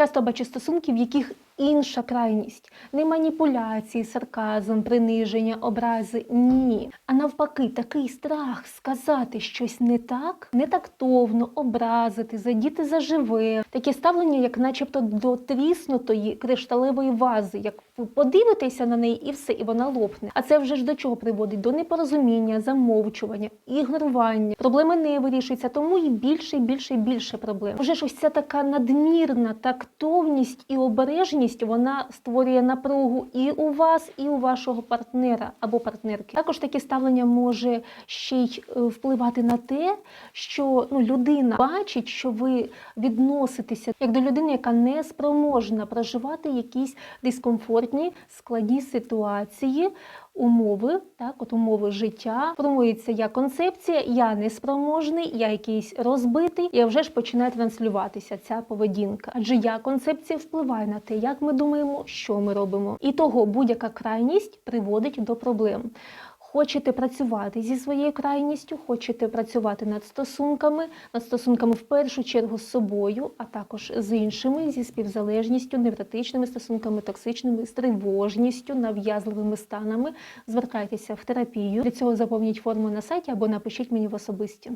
Часто бачу стосунки, в яких інша крайність не маніпуляції, сарказм, приниження, образи. Ні. А навпаки, такий страх сказати щось не так, нетактовно, образити, задіти за живе. Таке ставлення, як начебто до тріснутої кришталевої вази, як ви подивитеся на неї і все, і вона лопне. А це вже ж до чого приводить? До непорозуміння, замовчування, ігнорування. Проблеми не вирішуються, тому і більше, і більше, і більше проблем. Вже ж ось ця така надмірна тактовність і обережність, вона створює напругу і у вас, і у вашого партнера або партнерки. Також таке ставлення може ще й е, впливати на те, що ну, людина бачить, що ви відноситеся як до людини, яка не спроможна проживати якісь дискомфортні складні ситуації. Умови, так, от умови життя, формується я концепція, я неспроможний, я якийсь розбитий, і вже ж починає транслюватися ця поведінка. Адже я концепція впливає на те, як ми думаємо, що ми робимо. І того будь-яка крайність приводить до проблем. Хочете працювати зі своєю крайністю, хочете працювати над стосунками, над стосунками в першу чергу з собою, а також з іншими, зі співзалежністю, невротичними стосунками, токсичними, з тривожністю, нав'язливими станами. Звертайтеся в терапію. Для цього заповніть форму на сайті або напишіть мені в особисті.